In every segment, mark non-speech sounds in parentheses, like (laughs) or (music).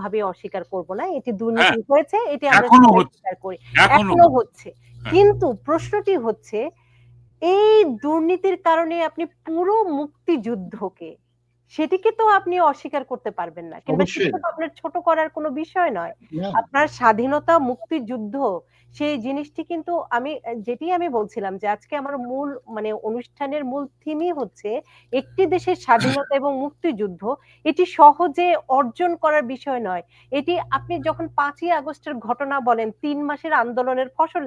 ভাবে অস্বীকার করব না এটি দুর্নীতি হ্যাঁ। হয়েছে এটি আমরা এখনও সবাই হচ্ছে। স্বীকার করি এখনও এখনও হচ্ছে হ্যাঁ। কিন্তু প্রশ্নটি হচ্ছে এই দুর্নীতির কারণে আপনি পুরো মুক্তিযুদ্ধকে সেটিকে তো আপনি অস্বীকার করতে পারবেন না কিংবা অবশ্যই সেটা তো আপনার ছোট করার কোনো বিষয় নয় আপনার স্বাধীনতা মুক্তিযুদ্ধ সেই জিনিসটি কিন্তু আমি, যেটি আমি বলছিলাম যে আজকে আমার মূল মানে অনুষ্ঠানের মূল থিমই হচ্ছে একটি দেশের স্বাধীনতা এবং মুক্তিযুদ্ধ। এটি সহজে অর্জন করার বিষয় নয়। এটি আপনি যখন পাঁচই আগস্টের ঘটনা বলেন, তিন মাসের আন্দোলনের ফসল,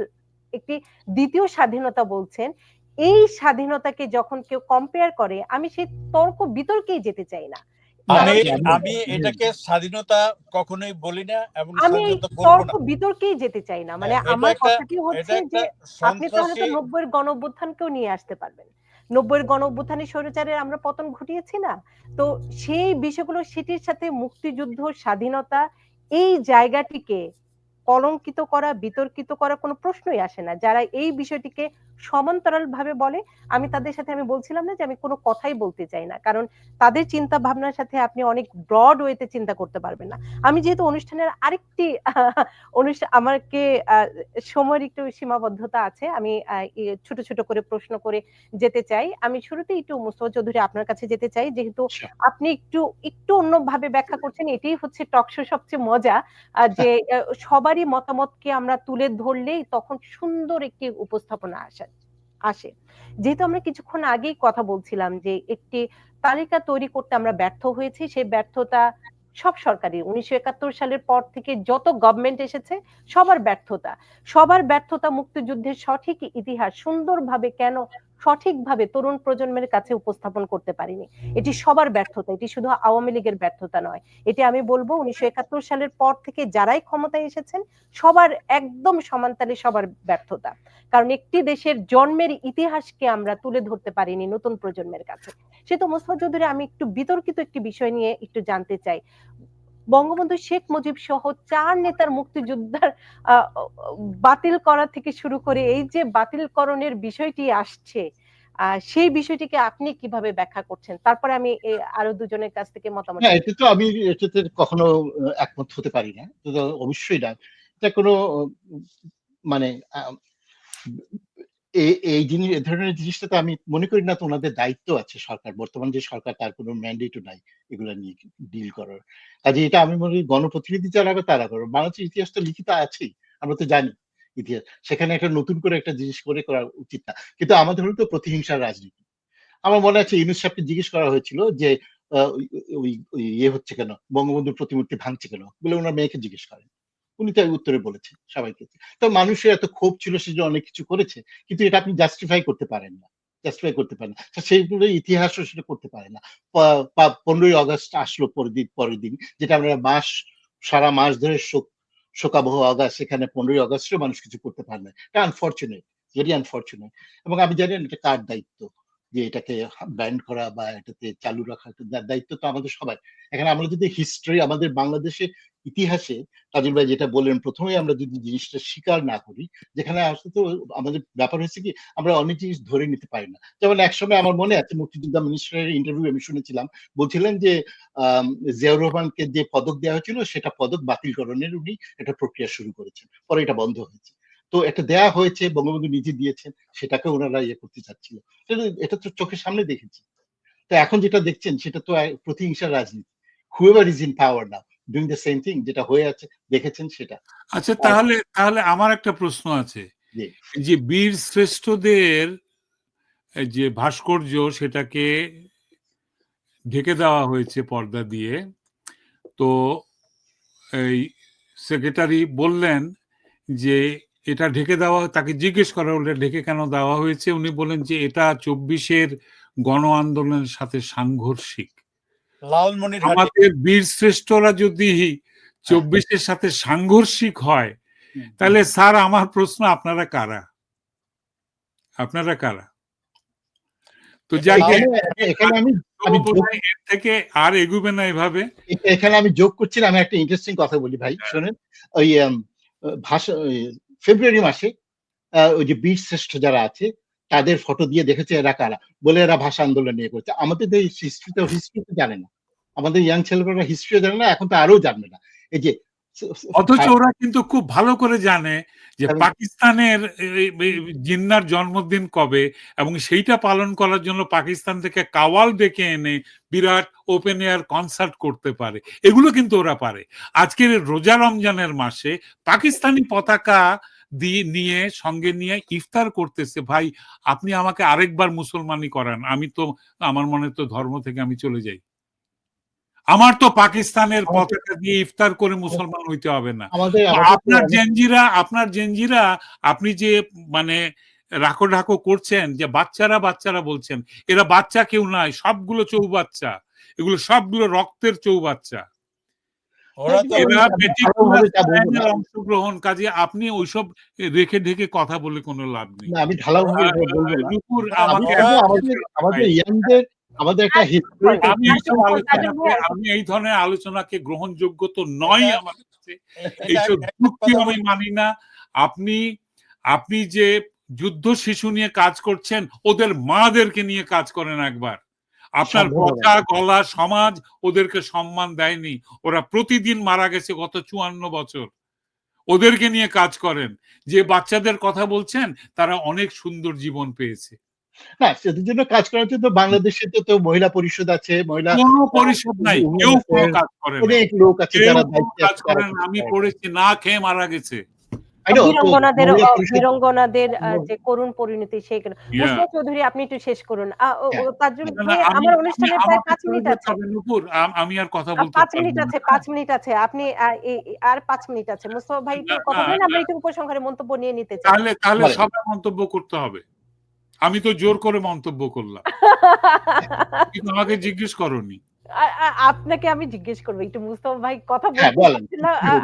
একটি দ্বিতীয় স্বাধীনতা বলছেন, এই স্বাধীনতাকে যখন কেউ কম্পেয়ার করে, আমি সেই তর্ক বিতর্কেই যেতে চাই না। আমি আমি- এটাকে স্বাধীনতা কখনোই বলি না এবং আমি তর্ক বিতর্কেই যেতে চাই না। মানে হ্যাঁ, আমার কথাটি হচ্ছে যে আপনি তাহলে তো নব্বইয়ের গণ অভ্যুত্থানকেও নিয়ে আসতে পারবেন। নব্বইয়ের গণ অভ্যুত্থানে স্বৈরাচারের আমরা পতন ঘটিয়েছি না। তো সেই বিষয়গুলো সেটির সাথে মুক্তিযুদ্ধ স্বাধীনতা এই জায়গাটিকে কলঙ্কিত করা বিতর্কিত করা কোনো প্রশ্নই আসে না। যারা এই বিষয়টিকে সমান্তরাল ভাবে বলে আমি তাদের সাথে আমি বলছিলাম না যে আমি কোনো কথাই বলতে চাই না। কারণ তাদের চিন্তা ভাবনার সাথে আপনি অনেক ব্রড ওয়েতে চিন্তা করতে পারবেন না। আমি যেহেতু অনুষ্ঠানের আরেকটি অনুষ্ঠান আমাকে সময়ের একটু সীমাবদ্ধতা আছে আমি ছোট ছোট করে প্রশ্ন করে যেতে চাই। আমি শুরুতেই একটু মুস্তফা চৌধুরী আপনার কাছে যেতে চাই যেহেতু আপনি একটু একটু অন্যভাবে ব্যাখ্যা করছেন এটাই হচ্ছে টকশো সবচেয়ে মজা যে (laughs) সবারই মতামতকে আমরা তুলে ধরলেই তখন সুন্দর একটি উপস্থাপনা আসে। আসে। যেহেতু আমরা কিছুক্ষণ আগেই কথা বলছিলাম যে একটি তালিকা তৈরি করতে আমরা ব্যর্থ হয়েছি সেই ব্যর্থতা সব সরকারি উনিশশো একাত্তর সালের পর থেকে যত গভর্নমেন্ট এসেছে, সবার ব্যর্থতা। সবার ব্যর্থতা মুক্তিযুদ্ধের সঠিক ইতিহাস সুন্দরভাবে কেন সঠিকভাবে তরুণ প্রজন্মের কাছে উপস্থাপন করতে পারিনি। এটি সবার ব্যর্থতা এটি শুধু আওয়ামী লীগের ব্যর্থতা নয়। এটি আমি বলব উনিশশো একাত্তর সালের পর থেকে যারাই ক্ষমতায় এসেছেন সবার একদম সমানতালে সবার ব্যর্থতা। কারণ একটি দেশের জন্মের ইতিহাসকে আমরা তুলে ধরতে পারিনি নতুন প্রজন্মের কাছে। সে তো মোস্তফা চৌধুরী আমি একটু বিতর্কিত একটি বিষয় নিয়ে একটু জানতে চাই। বঙ্গবন্ধু শেখ মুজিব সহ চার নেতার মুক্তিযোদ্ধার বাতিল করা থেকে শুরু করে এই যে বাতিলকরণের বিষয়টি আসছে সেই বিষয়টিকে আপনি কীভাবে ব্যাখ্যা করছেন? তারপরে আমি আরও দুজনের কাছ থেকে মতামত হ্যাঁ এটা তো আমি এটাতে কখনো একমত হতে পারি না। অবশ্যই না। এটা কোনো মানে এই জিনিস, এ ধরনের জিনিসটা তো আমি মনে করি না তো ওনাদের দায়িত্ব আছে সরকার। বর্তমান যে সরকার তার কোনো ম্যান্ডেটও নাই এগুলো নিয়ে ডিল করার। কাজে এটা আমি মনে করি গণপ্রতিনিধি যারা তারা করবে। বাংলাদেশের ইতিহাস তো লিখিত আছেই, আমরা তো জানি ইতিহাস। সেখানে একটা নতুন করে একটা জিনিস করে করা উচিত না। কিন্তু আমাদের হলো তো প্রতিহিংসার রাজনীতি। আমার মনে আছে ইউনুস সাহেবকে জিজ্ঞেস করা হয়েছিল যে ওই ইয়ে হচ্ছে কেন? বঙ্গবন্ধুর প্রতিমূর্তি ভাঙছে কেন? বলে ওনার মেয়েকে জিজ্ঞেস করেন। উনি তাই উত্তরে বলেছেন সবাইকে। তো মানুষের এত ক্ষোভ ছিল সে যে অনেক কিছু করেছে, কিন্তু এটা আপনি জাস্টিফাই করতে পারেন না। জাস্টিফাই করতে পারেন না। সেইগুলো ইতিহাসও সেটা করতে পারে না। পনেরোই আগস্ট আসলো পরের দিন পরের দিন, যেটা আমরা মাস, সারা মাস ধরে শোক, শোকাবহ আগস্ট সেখানে পনেরোই আগস্টে মানুষ কিছু করতে পারে না। এটা আনফর্চুনেট ভেরি আনফর্চুনেট এবং আমি জানি এটা কার দায়িত্ব, যে এটাকে ব্যান্ড করা বা এটাতে চালু রাখা দায়িত্ব তো আমাদের সবাই এখানে আমরা যদি হিস্ট্রি আমাদের বাংলাদেশের ইতিহাসে তাজুল ভাই যেটা বললেন প্রথমে আমরা যদি জিনিসটা স্বীকার না করি, যেখানে আসলে তো আমাদের ব্যাপার হচ্ছে কি, আমরা অনেক জিনিস ধরে নিতে পারি না। যেমন একসময় আমার মনে আছে, মুক্তিযোদ্ধা মিনিস্টারের ইন্টারভিউ আমি শুনেছিলাম, বলছিলেন যে জিয়াউর রহমানকে যে পদক দেওয়া হয়েছিল, সেটা পদক বাতিলকরণের উনি একটা প্রক্রিয়া শুরু করেছেন। পরে এটা বন্ধ হয়েছে। তো এটা দেয়া হয়েছে, বঙ্গবন্ধু নিজে দিয়েছেন, সেটাকে ওনারা ইয়ে করতে চাচ্ছিল। এটা- এটা তো চোখের সামনে দেখেছি। তো এখন যেটা দেখছেন, সেটা তো প্রতিহিংসার রাজনীতি। Whoever is in power now doing the same thing যেটা হয়ে আছে দেখেছেন সেটা। আচ্ছা তাহলে তাহলে আমার একটা প্রশ্ন আছে। যে বীর শ্রেষ্ঠদের যে ভাস্কর্য সেটাকে ঢেকে দেওয়া হয়েছে পর্দা দিয়ে তো এই সেক্রেটারি বললেন যে এটা ঢেকে দেওয়া তাকে জিজ্ঞেস করা হলো ঢেকে কেন দেওয়া হয়েছে? উনি বলেন যে এটা চব্বিশের গণ আন্দোলনের সাথে সাংঘর্ষিক। লালমনিরহাটে আমাদের বীর শ্রেষ্ঠরা যদি চব্বিশের সাথে সাংঘর্ষিক হয় তাহলে স্যার আমার প্রশ্ন আপনারা কারা? আপনারা কারা? তো যাই এখানে- আমি থেকে আর এগুবে না এভাবে। এখানে আমি যোগ করছি আমি একটা ইন্টারেস্টিং কথা বলি ভাই শোনেন ওই ভাষা ফেব্রুয়ারি মাসে ওই যে বীর শ্রেষ্ঠ যারা আছে তাদের ফটো দিয়ে দেখেছে এরা কারা? বলে এরা ভাষা আন্দোলন নিয়ে করছে। আমাদের হিস্ট্রি তো হিস্ট্রি তো জানে না। আমাদের ইয়াং ছেলেমেয়েরা হিস্ট্রিও জানে না এখন তো আরও জানবে না। এই যে অথচ ওরা কিন্তু খুব ভালো করে জানে যে পাকিস্তানের এই- এই জিন্নার জন্মদিন কবে এবং সেইটা পালন করার জন্য পাকিস্তান থেকে কাওয়াল ডেকে এনে বিরাট ওপেন এয়ার কনসার্ট করতে পারে। এগুলো কিন্তু ওরা পারে। আজকের রোজা রমজানের মাসে পাকিস্তানি পতাকা দিয়ে নিয়ে সঙ্গে নিয়ে ইফতার করতেছে। ভাই আপনি আমাকে আরেকবার মুসলমানি করান। আমি তো আমার মনে তো ধর্ম থেকে আমি চলে যাই। আমার তো পাকিস্তানের পতাকা দিয়ে ইফতার করে মুসলমান হইতে হবে না। আপনার জেনজিরা আপনার জেনজিরা আপনি যে মানে রাখো ঢাকো করছেন যে বাচ্চারা বাচ্চারা বলছেন এরা বাচ্চা কেউ নয় সবগুলো চৌবাচ্চা। এগুলো সবগুলো রক্তের চৌবাচ্চা। ওরা অংশগ্রহণ কাজে আপনি ওইসব রেখে ঢেকে কথা বলে কোনো লাভ নেই। আমি ওরা- আমাদের আমাদের ইয়াংদের আমাদের একটা আমি কথা আমি এই ধরনের আলোচনাকে গ্রহণযোগ্য তো নয় আমার কাছে। এইসব যুক্তি আমি মানি না। আপনি আপনি যে যুদ্ধ শিশু নিয়ে কাজ করছেন ওদের মাদেরকে নিয়ে কাজ করেন একবার। আপনার হবে গলা সমাজ ওদেরকে সম্মান দেয়নি। ওরা প্রতিদিন মারা গেছে গত চুয়ান্ন বছর। ওদেরকে নিয়ে কাজ করেন। যে বাচ্চাদের কথা বলছেন তারা অনেক সুন্দর জীবন পেয়েছে। না সেটার জন্য কাজ করার জন্য বাংলাদেশে তো তো মহিলা পরিষদ আছে মহিলা কোনো পরিষদ নাই। কেউ কাজ করে অনেক লোক আছে যারা কাজ করেন। আমি পড়েছি না খেয়ে মারা গেছে। বীরঙ্গনাদের যে করুণ পরিণতি. মুসলিম চৌধুরী আপনি একটু শেষ করুন। আমার আমি- অনুষ্ঠানে আমাকে প্রায় পাঁচ মিনিট আছে। আম- আর কথা বলতে পাঁচ মিনিট আছে পাঁচ মিনিট আছে। আপনি আর পাঁচ মিনিট আছে। মুস্তফা ভাই কথা বলেন আমরা একটু উপসংহারে মন্তব্য নিয়ে নিতে চাই। তাহলে তাহলে। সবাই মন্তব্য করতে হবে। আমি তো জোর করে মন্তব্য করলাম। (laughs) আমাকে জিজ্ঞেস করনি। আপনাকে আমি জিজ্ঞেস করব একটু মুস্তফা ভাই কথা হ্যাঁ, বলতে বলেন।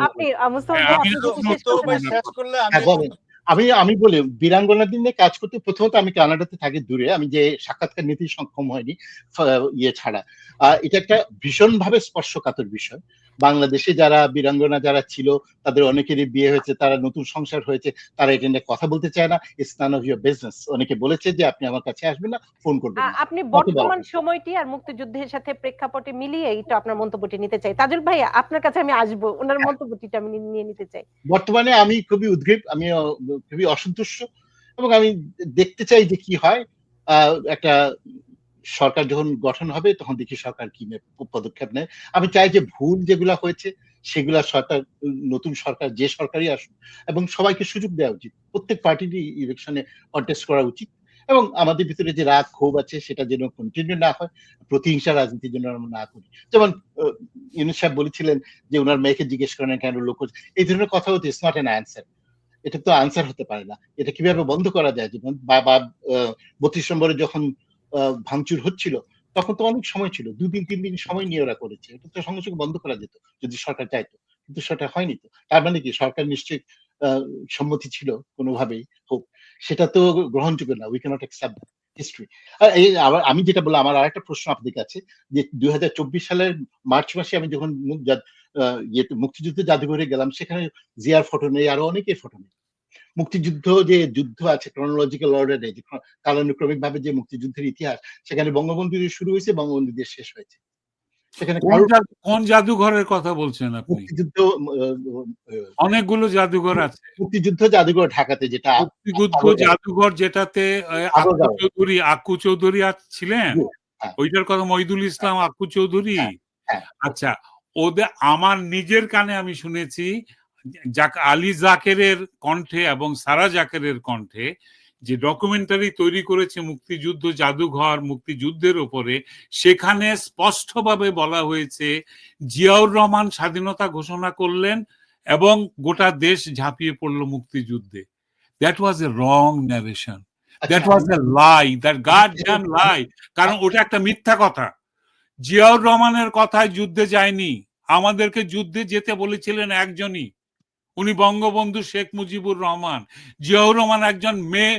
আপনি মুস্তফা হ্যাঁ, ভাই শেষ করলে আমি। আমি আমি বলি বীরাঙ্গনা দিনে কাজ করতে প্রথমত আমি কানাডাতে থাকি দূরে। আমি যে সাক্ষাৎকার নিতে সক্ষম হয়নি ইয়ে ছাড়া। আহ, এটা একটা ভীষণভাবে স্পর্শকাতর বিষয়। বাংলাদেশে যারা বীরাঙ্গনা যারা ছিল তাদের অনেকেরই বিয়ে হয়েছে তারা নতুন সংসার হয়েছে তারা এটা নিয়ে কথা বলতে চায় না। It's none of your business অনেকে বলেছে যে আপনি আমার কাছে আসবেন না ফোন করবেন আপনি বর্তমান সময়টি আর মুক্তিযুদ্ধের সাথে প্রেক্ষাপটে মিলিয়ে একটু আপনার মন্তব্যটি নিতে চাই। তাজুল ভাই আপনার কাছে আমি আসব। ওনার মন্তব্যটি আমি নিয়ে নিতে চাই। বর্তমানে আমি খুবই উদ্গ্রীব। আমি খুবই অসন্তুষ্ট এবং আমি দেখতে চাই যে কি হয়। একটা সরকার যখন গঠন হবে তখন দেখি সরকার কি পদক্ষেপ নেয়। আমি চাই যে ভুল যেগুলা হয়েছে সেগুলা সরকার, নতুন সরকার, যে সরকারই আসুক এবং সবাইকে সুযোগ দেওয়া উচিত। প্রত্যেক পার্টিরই ইলেকশনে কন্টেস্ট করা উচিত এবং আমাদের ভিতরে যে রাগ, ক্ষোভ আছে সেটা যেন কন্টিনিউ না হয়, প্রতিহিংসা রাজনীতির জন্য আমরা না করি। যেমন ইউনুস সাহেব বলেছিলেন যে ওনার মেয়েকে জিজ্ঞেস করেন কেন লোক এই ধরনের কথা হচ্ছে ইটস নট এন অ্যান্সার এটা তো আনসার হতে পারে না। এটা কীভাবে বন্ধ করা যায়? যেমন বত্রিশ নম্বরে যখন ভাঙচুর হচ্ছিল, তখন তো অনেক সময় ছিল। দুদিন তিন দিন সময় নিয়ে ওরা করেছে। এটা তো সঙ্গে সঙ্গে বন্ধ করা যেত, যদি সরকার চাইতো। কিন্তু সেটা হয়নি তো। তার মানে কি? সরকার নিশ্চয়ই সম্মতি ছিল কোনোভাবেই হোক। সেটা তো গ্রহণযোগ্য না। উই ক্যানট অ্যাকসেপ্ট হিস্ট্রি আমি যেটা বললাম আমার আরেকটা প্রশ্ন আপনাদের কাছে যে দুই সালের মার্চ মাসে আমি যখন আহ, মুক্তিযুদ্ধ জাদুঘরে গেলাম সেখানে জিয়ার ফটো নেই আরও অনেকের ফটো নেই। মুক্তিযুদ্ধ যে যুদ্ধ আছে ক্রনোলজিক্যাল অর্ডারে যে কালানুক্রমিক ভাবে যে মুক্তিযুদ্ধের ইতিহাস সেখানে বঙ্গবন্ধু দিয়ে শুরু হয়েছে বঙ্গবন্ধু দিয়ে শেষ হয়েছে। কোন জাদুঘরের কথা বলছেন আপনি? অনেকগুলো জাদুঘর আছে। মুক্তিযুদ্ধ জাদুঘর ঢাকাতে যেটা মুক্তিযুদ্ধ জাদুঘর যেটাতে চৌধুরী আক্কু চৌধুরী ছিলেন? হ্যাঁ। ওইটার কথা মহিদুল ইসলাম আক্কু চৌধুরী? হ্যাঁ, হ্যাঁ। আচ্ছা ওদের আমার নিজের কানে আমি শুনেছি আলী জাকেরের কণ্ঠে এবং সারা জাকেরের কণ্ঠে যে ডকুমেন্টারি তৈরি করেছে মুক্তিযুদ্ধ জাদুঘর মুক্তিযুদ্ধের ওপরে সেখানে স্পষ্টভাবে বলা হয়েছে জিয়াউর রহমান স্বাধীনতা ঘোষণা করলেন এবং গোটা দেশ ঝাঁপিয়ে পড়ল মুক্তিযুদ্ধে। That was a wrong narration that was a lie that god damn lie কারণ ওটা একটা মিথ্যা কথা। জিয়াউর রহমানের কথায় যুদ্ধে যায়নি। আমাদেরকে যুদ্ধে যেতে বলেছিলেন একজনই। উনি বঙ্গবন্ধু শেখ মুজিবুর রহমান। জিয়াউর রহমান একজন মেয়ে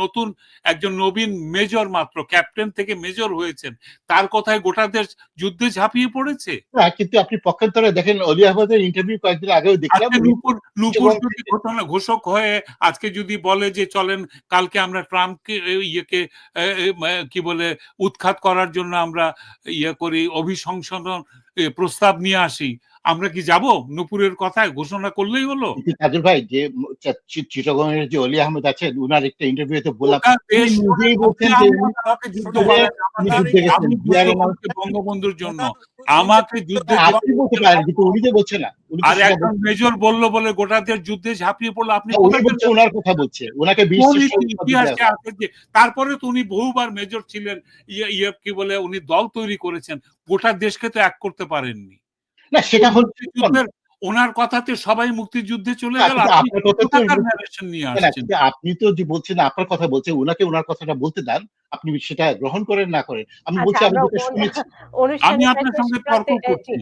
নতুন একজন নবীন মেজর মাত্র ক্যাপ্টেন থেকে মেজর হয়েছেন। তার কথায় গোটা দেশ যুদ্ধে ঝাঁপিয়ে পড়েছে। হ্যাঁ, কিন্তু আপনি পক্ষান্তরে দেখেন অলি আহমদের ইন্টারভিউ কয়েকদিন আগেও দেখলাম নুপুর নুপুর যদি ঘটনা ঘোষক হয়ে আজকে যদি বলে যে চলেন কালকে আমরা ট্রাম্পকে ইয়েকে কি বলে উৎখাত করার জন্য আমরা ইয়ে করি অভিশংসন প্রস্তাব নিয়ে আসি। আমরা কি যাব? নুপুরের কথায় ঘোষণা করলেই হলো। কাজল ভাই যে চিটগঙ্গের যে অলি আহমেদ আছেন উনার একটা ইন্টারভিউতে বলছেন করছি বঙ্গবন্ধুর জন্য। আমাকে যুদ্ধে উনি যে বলছে না আর একজন মেজর বলল বলে গোটা দেশ যুদ্ধে ঝাঁপিয়ে পড়ল আপনি বলছেন ওনার কথা বলছে ওনাকে তারপরে তো উনি বহুবার মেজর ছিলেন ইয়ে ইয়ে কি বলে উনি দল তৈরি করেছেন গোটা দেশকে তো এক করতে পারেননি। না সেটা হচ্ছে ওনার কথাতে সবাই মুক্তিযুদ্ধে চলে গেল আপনি তো- আপনি যে বলছেন আপনার কথা বলছে ওনাকে ওনার কথাটা বলতে দেন আপনি সেটা গ্রহণ করেন না করেন। আমি বলছি আচ্ছা, আমি যেটা শুনেছি। (laughs) আমি আপনার সঙ্গে তর্ক করছি।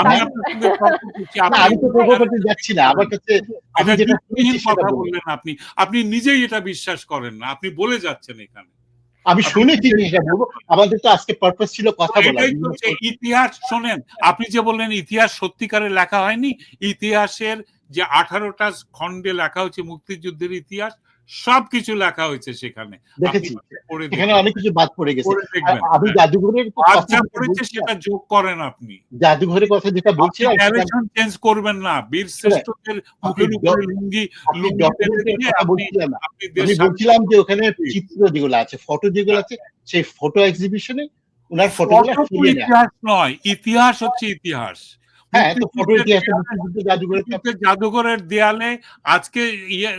আমি আপনার সঙ্গে তর্ক করছি। আপনি আমি তো তর্ক করতে যাচ্ছি না। আমার কাছে আমি এটা যেটা কথা বললেন আপনি। আপনি নিজেই এটা বিশ্বাস করেন না আপনি বলে যাচ্ছেন এখানে। আমি শুনেছি জিনিসটা বলব? আমাদের তো আজকে পারপাস ছিল কথা বলা ইতিহাস শোনেন আপনি যে বললেন ইতিহাস সত্যিকারে লেখা হয়নি ইতিহাসের যে আঠারোটা খণ্ডে লেখা হচ্ছে মুক্তিযুদ্ধের ইতিহাস সবকিছু লেখা হয়েছে সেখানে। দেখেছি। এখানে অনেক কিছু বাদ পড়ে গেছে। আমি জাদুঘরের কথা পড়েছে সেটা যোগ করেন আপনি। জাদুঘরের কথা যেটা সেটা ন্যারেশন চেঞ্জ করবেন না। বীর শ্রেষ্ঠদের মুখের উপরে লুঙ্গি আমি বলছিলাম যে ওখানে চিত্র যেগুলো আছে ফটো যেগুলো আছে সেই ফটো এক্সিবিশনে ওনার ফটো ইতিহাস নয় ইতিহাস হচ্ছে ইতিহাস। হ্যাঁ তো ফটো জাদুঘরের জাদুঘরের দেয়ালে আজকে ইয়ে-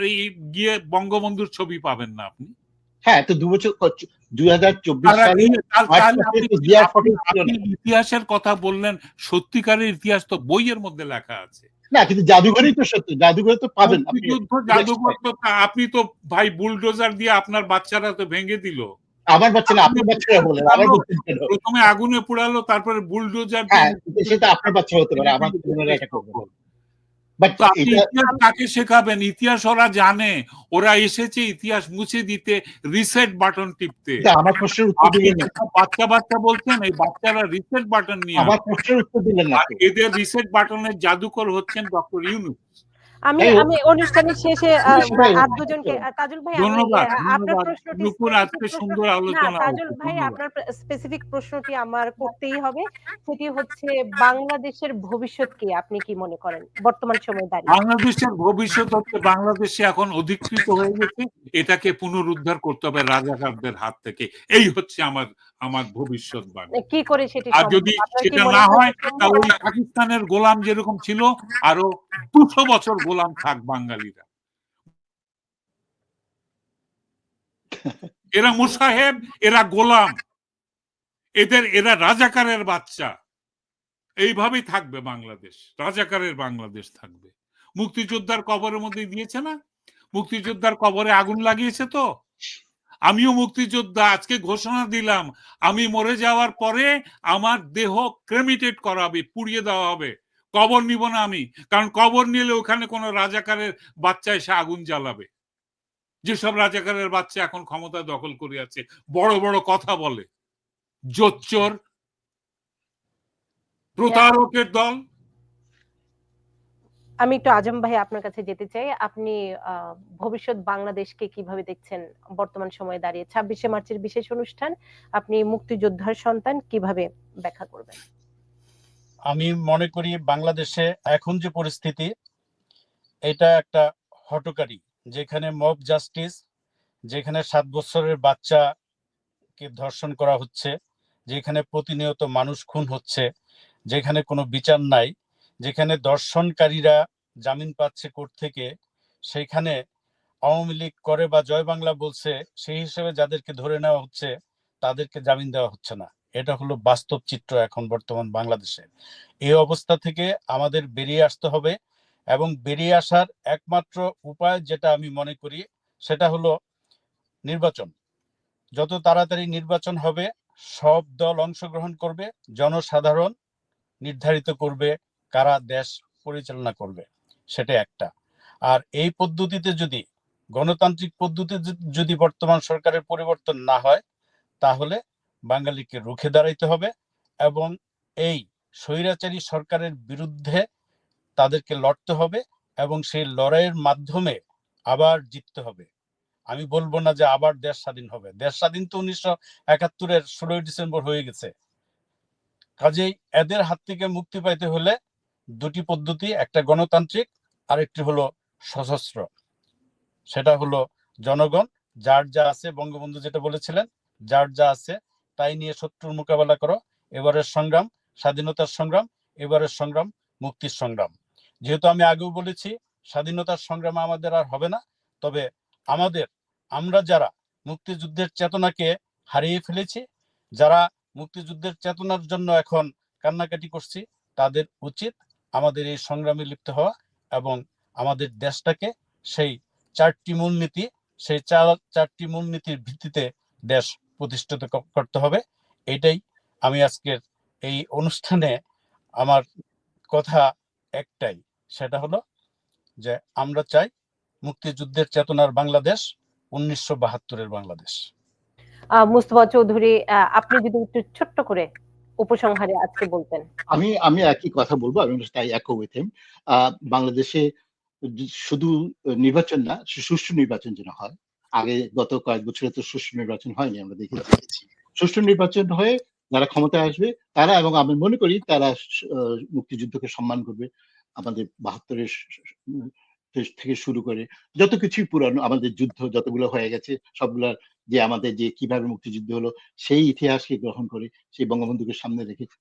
গিয়ে বঙ্গবন্ধুর ছবি পাবেন না আপনি। হ্যাঁ তো দু বছর দুই হাজার চব্বিশ সালে। ইতিহাসের কথা বললেন সত্যিকারের ইতিহাস তো বইয়ের মধ্যে লেখা আছে। না কিন্তু জাদুঘরেই তো সত্য জাদুঘরে তো পাবেন আপনি। জাদুঘর তো আপনি তো ভাই বুলডোজার দিয়ে আপনার বাচ্চারা তো ভেঙে দিল। আমার বাচ্চা না আপনার বাচ্চারা বলেন আমার প্রথমে আগুনে পোড়ালো তারপরে বুলডোজার হ্যাঁ সেটা আপনার বাচ্চা হতে পারে আমার এটা করবে। বাট তো আপনি ইতিহাস কাকে শেখাবেন? ইতিহাস ওরা জানে ওরা এসেছে ইতিহাস মুছে দিতে রিসেট বাটন টিপতে। আমার প্রশ্নের উত্তর দিলেন না। বাচ্চা বাচ্চা বলছেন এই বাচ্চারা রিসেট বাটন নিয়ে আমার। প্রশ্নের উত্তর দিলেন না এদের রিসেট বাটনের জাদুকর হচ্ছেন ডক্টর ইউনুস আমি আমি অনুষ্ঠানের শেষে আর দুজনকে আহ, তাজুল ভাই আপনার প্রশ্নটি নুপুর আজকে সুন্দর আলোচনা তাজুল ভাই আপনার স্পেসিফিক প্রশ্নটি আমার করতেই হবে। সেটি হচ্ছে বাংলাদেশের ভবিষ্যৎ কি আপনি কি মনে করেন? বর্তমান সময়ে দাঁড়িয়ে। বাংলাদেশের ভবিষ্যৎ হচ্ছে বাংলাদেশে এখন অধিকৃত হয়ে গেছে এটাকে পুনরুদ্ধার করতে হবে রাজাকারদের হাত থেকে। এই হচ্ছে আমার আমার ভবিষ্যৎবাণী কি করে সেটি আর যদি সেটা না হয় তাহলে ওই পাকিস্তানের গোলাম যেরকম ছিল আরও দুশো বছর গোলাম থাক বাঙালিরা। এরা মুসাহেব এরা গোলাম। এদের এরা রাজাকারের বাচ্চা। এইভাবেই থাকবে বাংলাদেশ। রাজাকারের বাংলাদেশ থাকবে। মুক্তিযোদ্ধার কবরের মধ্যে দিয়েছে না? মুক্তিযোদ্ধার কবরে আগুন লাগিয়েছে তো? আমিও মুক্তিযোদ্ধা, আজকে ঘোষণা দিলাম, আমি মরে যাওয়ার পরে আমার দেহ ক্রেমিটেড করা হবে পুড়িয়ে দেওয়া হবে। কবর নিব না আমি, কারণ কবর নিলে ওখানে কোনো রাজাকারের বাচ্চা এসে আগুন জ্বালাবে। যেসব রাজাকারের বাচ্চা এখন ক্ষমতা দখল করে আছে বড় বড় কথা বলে। জোচ্চোর, প্রতারকের দল আমি একটু আজম ভাই আপনার কাছে যেতে চাই। আপনি ভবিষ্যৎ বাংলাদেশকে কীভাবে দেখছেন? বর্তমান সময়ে দাঁড়িয়ে ছাব্বিশে মার্চের বিশেষ অনুষ্ঠান। আপনি মুক্তিযোদ্ধার সন্তান কীভাবে ব্যাখ্যা করবেন? আমি মনে করি বাংলাদেশে এখন যে পরিস্থিতি, এটা একটা হটকারী। যেখানে মব জাস্টিস, যেখানে সাত বছরের বাচ্চাকে ধর্ষণ করা হচ্ছে, যেখানে প্রতিনিয়ত মানুষ খুন হচ্ছে, যেখানে কোনো বিচার নাই যেখানে দর্শনকারীরা জামিন পাচ্ছে কোর্ট থেকে সেখানে আওয়ামী লীগ করে বা জয় বাংলা বলছে, সেই হিসেবে যাদেরকে ধরে নেওয়া হচ্ছে, তাদেরকে জামিন দেওয়া হচ্ছে না। এটা হলো বাস্তব চিত্র এখন বর্তমান বাংলাদেশে এই অবস্থা থেকে আমাদের বেরিয়ে আসতে হবে এবং বেরিয়ে আসার একমাত্র উপায় যেটা আমি মনে করি, সেটা হলো নির্বাচন। যত তাড়াতাড়ি নির্বাচন হবে, সব দল অংশগ্রহণ করবে, জনসাধারণ নির্ধারিত করবে কারা দেশ পরিচালনা করবে সেটা একটা। আর এই পদ্ধতিতে যদি, গণতান্ত্রিক পদ্ধতিতে যদি বর্তমান সরকারের পরিবর্তন না হয়, তাহলে বাঙালিকে রুখে দাঁড়াইতে হবে এবং এই স্বৈরাচারী সরকারের বিরুদ্ধে তাদেরকে লড়তে হবে এবং সেই লড়াইয়ের মাধ্যমে আবার জিততে হবে। আমি বলব না যে আবার দেশ স্বাধীন হবে। দেশ স্বাধীন তো উনিশশো একাত্তরের ষোলোই ডিসেম্বর হয়ে গেছে। কাজেই এদের হাত থেকে মুক্তি পাইতে হলে দুটি পদ্ধতি, একটা গণতান্ত্রিক আর একটি হলো সশস্ত্র। সেটা হলো জনগণ, যার যা আছে, বঙ্গবন্ধু যেটা বলেছিলেন, যার যা আছে, তাই নিয়ে শত্রুর মোকাবেলা করো। এবারের সংগ্রাম, স্বাধীনতার সংগ্রাম, এবারের সংগ্রাম, মুক্তির সংগ্রাম। যেহেতু আমি আগেও বলেছি, স্বাধীনতার সংগ্রাম আমাদের আর হবে না, তবে আমাদের, আমরা যারা মুক্তিযুদ্ধের চেতনাকে হারিয়ে ফেলেছি, যারা মুক্তিযুদ্ধের চেতনার জন্য এখন কান্নাকাটি করছি, তাদের উচিত আমাদের এই সংগ্রামে লিপ্ত হওয়া এবং আমাদের দেশটাকে সেই চারটি মূলনীতি, সেই চার, চারটি মূলনীতির ভিত্তিতে দেশ প্রতিষ্ঠিত করতে হবে। এটাই আমি আজকের এই অনুষ্ঠানে আমার কথা একটাই, সেটা হলো যে আমরা চাই মুক্তিযুদ্ধের চেতনার বাংলাদেশ, উনিশশো বাহাত্তরের বাংলাদেশ। মুস্তফা চৌধুরী আপনি যদি একটু ছোট্ট করে উপসংহারে আজকে বলতেন। আমি আমি একই কথা বলব আমি তাই একো উইথ হিম বাংলাদেশে শুধু নির্বাচন না সুষ্ঠু নির্বাচন যেন হয়। আগে গত কয়েক বছরে তো সুষ্ঠু নির্বাচন হয়নি আমরা দেখে দেখেছি। সুষ্ঠু নির্বাচন হয়ে যারা ক্ষমতায় আসবে তারা এবং আমি মনে করি তারা আহ, মুক্তিযুদ্ধকে সম্মান করবে। আমাদের বাহাত্তরের থেকে- শুরু করে যত কিছুই পুরানো, আমাদের যুদ্ধ যতগুলো হয়ে গেছে সবগুলা যে আমাদের যে কীভাবে মুক্তিযুদ্ধ হলো, সেই ইতিহাসকে গ্রহণ করে, সেই বঙ্গবন্ধুকে সামনে রেখে